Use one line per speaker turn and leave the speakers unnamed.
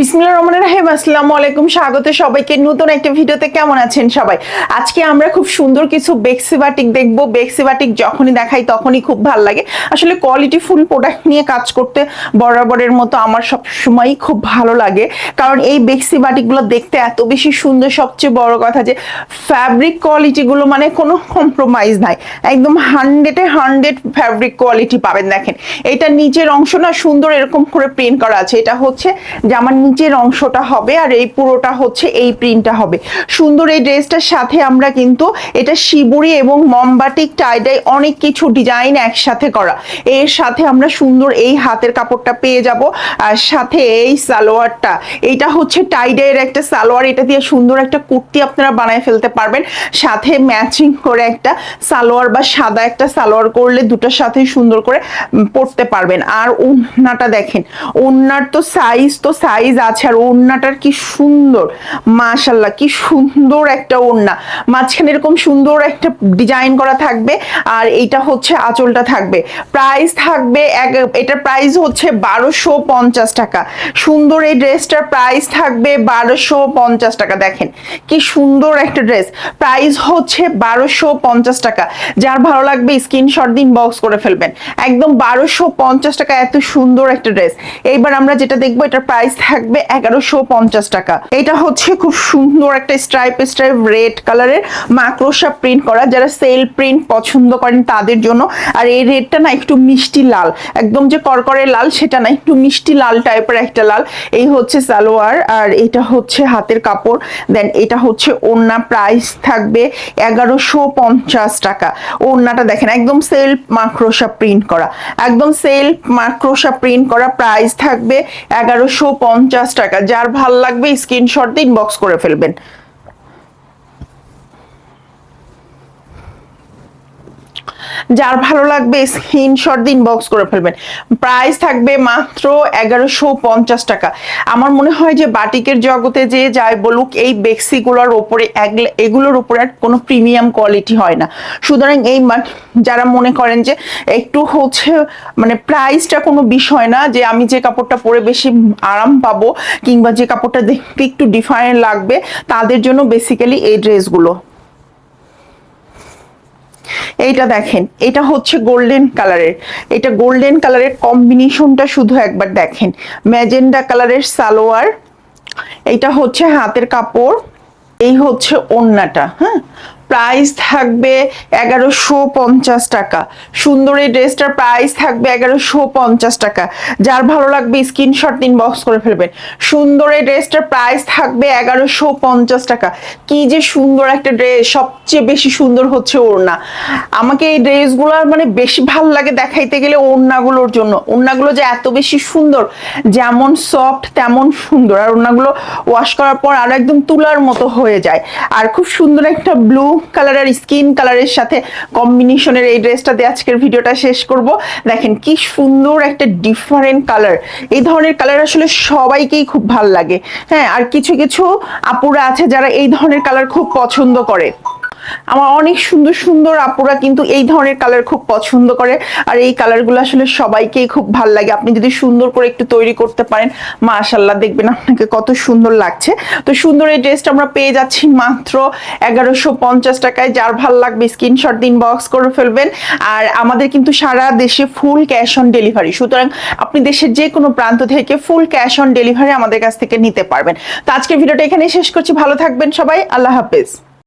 বিসমিল্লাহ রহমানের রাহিম, আসসালামু আলাইকুম সবাইকে। নতুন একটা ভিডিওতে কেমন আছেন সবাই? আজকে আমরা খুব সুন্দর কিছু বেক্সিবাটিক দেখব। বেক্সিবাটিক যখনই দেখাই তখনই খুব ভালো লাগে। আসলে কোয়ালিটি ফুল প্রোডাক্ট নিয়ে কাজ করতে বরাবরের মতো আমার সব সময়ই খুব ভালো লাগে। কারণ এই বেক্সিবাটিকগুলো দেখতে এত বেশি সুন্দর, সবচেয়ে বড় কথা যে ফ্যাব্রিক কোয়ালিটিগুলো মানে কোনো কম্প্রোমাইজ নাই। একদম হান্ড্রেডে হান্ড্রেড ফ্যাব্রিক কোয়ালিটি পাবেন, দেখেন। এটা নিচের অংশ না, সুন্দর এরকম করে প্রিন্ট করা আছে। এটা হচ্ছে জামার নিচের অংশটা হবে আর এই পুরোটা হচ্ছে এই প্রিন্টটা হবে। সুন্দর এই ড্রেসটার সাথে আমরা কিন্তু এটা শিবুরি এবং মমবাটিক টাইডাই অনেক কিছু ডিজাইন একসাথে করা। এর সাথে আমরা সুন্দর এই হাতের কাপড়টা পেয়ে যাব আর সাথে এই সালোয়ারটা। এইটা হচ্ছে টাইডাইয়ের একটা সালোয়ার, এটা দিয়ে সুন্দর একটা কুর্তি আপনারা বানায় ফেলতে পারবেন। সাথে ম্যাচিং করে একটা সালোয়ার বা সাদা একটা সালোয়ার করলে দুটোর সাথে সুন্দর করে পরতে পারবেন। আর ওড়নাটা দেখেন, ওড়নার তো সাইজ তো সাইজ আছে আর ওড়নাটার কি সুন্দর, মাশাল্লাহ, কি সুন্দর একটা ওড়না। মাঝখানে এরকম সুন্দর একটা ডিজাইন করা থাকবে আর এইটা হচ্ছে আঁচলটা থাকবে। প্রাইস থাকবে এক, এটার প্রাইস হচ্ছে বারোশো পঞ্চাশ টাকা। সুন্দর এই ড্রেসটার প্রাইস থাকবে বারোশো পঞ্চাশ টাকা। দেখেন, কি সুন্দর একটা ড্রেস প্রাইস হচ্ছে বারোশো পঞ্চাশ টাকা। যার ভালো লাগবে স্ক্রিনশট দিন বক্স করে ফেলবেন। একদম বারোশো পঞ্চাশ টাকা এত সুন্দর একটা ড্রেস এইবার আমরা যেটা দেখব, এটার প্রাইস থাকবে এগারোশো পঞ্চাশ টাকা। এটা হচ্ছে খুব সুন্দর একটা স্ট্রাইপ স্ট্রাইপ রেড কালারের মাক্রোসা প্রিন্ট করা। যারা সেল প্রিন্ট পছন্দ করেন তাদের জন্য। আর এই রেডটা না একটু মিষ্টি লাল। একদম যে করকরে লাল, সেটা না, একটু মিষ্টি লাল টাইপের একটা লাল। এই হচ্ছে সালোয়ার, আর এটা হচ্ছে হাতের কাপড়। দেন এটা হচ্ছে ওড়না প্রাইস থাকবে এগারোশো পঞ্চাশ টাকা। ওড়নাটা দেখেন, একদম সেল মাক্রোসা প্রিন্ট করা। একদম সেল মাক্রোসা প্রিন্ট করা প্রাইস থাকবে এগারোশো পঞ্চাশ টাকা। যার ভালো লাগবে স্ক্রিনশট দিয়ে ইনবক্স করে ফেলবেন। যার ভালো লাগবে স্ক্রিনশট দিন বক্স করে ফেলবেন। প্রাইস থাকবে মাত্র এগারোশো পঞ্চাশ টাকা। আমার মনে হয় যে বাটিকের জগতে যে যায় বলুক, এই বেক্সিগুলোর ওপরে এগলে- এগুলোর ওপরে আর কোনো প্রিমিয়াম কোয়ালিটি হয় না। সুতরাং এই যারা মনে করেন যে একটু হচ্ছে মানে প্রাইসটা কোনো বিষয় না, যে আমি যে কাপড়টা পরে বেশি আরাম পাবো, কিংবা যে কাপড়টা দেখতে একটু ডিফারেন্ট লাগবে, তাদের জন্য বেসিক্যালি এই ড্রেসগুলো এইটা দেখেন, এটা হচ্ছে গোল্ডেন কালারের এটা গোল্ডেন কালারের কম্বিনেশনটা শুধু একবার দেখেন। ম্যাজেন্ডা কালারের সালোয়ার, এইটা হচ্ছে হাতের কাপড়, এই হচ্ছে ওড়নাটা হ্যাঁ? প্রাইস থাকবে এগারোশো পঞ্চাশ টাকা। সুন্দর এই ড্রেসটার প্রাইস থাকবে এগারোশো পঞ্চাশ টাকা। যার ভালো লাগবে স্ক্রিনশট দিন বক্স করে ফেলবেন। সুন্দর এই ড্রেসটার প্রাইস থাকবে এগারোশো পঞ্চাশ টাকা। কি যে সুন্দর একটা ড্রেস, সবচেয়ে বেশি সুন্দর হচ্ছে ওড়না। আমাকে এই ড্রেসগুলো মানে বেশি ভালো লাগে দেখাইতে গেলে ওড়নাগুলোর জন্য। ওড়নাগুলো যে এত বেশি সুন্দর, যেমন সফট তেমন সুন্দর। আর ওড়নাগুলো ওয়াশ করার পর আরও একদম তুলার মতো হয়ে যায়। আর খুব সুন্দর একটা ব্লু কালার আর স্কিন, কালারের সাথে কম্বিনেশনের এই ড্রেসটাতে আজকের ভিডিওটা শেষ করব। দেখেন কি সুন্দর একটা ডিফারেন্ট কালার এই ধরনের কালার আসলে সবাইকেই খুব ভালো লাগে। হ্যাঁ আর কিছু কিছু আপুরা আছে যারা এই ধরনের কালার খুব পছন্দ করে। আমার অনেক সুন্দর সুন্দর আপুরা কিন্তু এই ধরনের কালার খুব পছন্দ করে। আর এই কালারগুলো আসলে সবাইকেই খুব ভালো লাগে। আপনি যদি সুন্দর করে একটু তৈরি করতে পারেন মাশাল্লাহ দেখবেন আপনাকে কত সুন্দর লাগছে। তো সুন্দর এই ড্রেসটা আমরা পেয়ে যাচ্ছি মাত্র এগারোশো পঞ্চাশ টাকায়। যার ভালো লাগবে স্ক্রিনশট দিন বক্স করে ফেলবেন। আর আমাদের কিন্তু সারা দেশে ফুল ক্যাশ অন ডেলিভারি সুতরাং আপনি দেশের যে কোনো প্রান্ত থেকে ফুল ক্যাশ অন ডেলিভারি আমাদের কাছ থেকে নিতে পারবেন। তো আজকের ভিডিওটা এখানেই শেষ করছি। ভালো থাকবেন সবাই। আল্লাহ হাফেজ।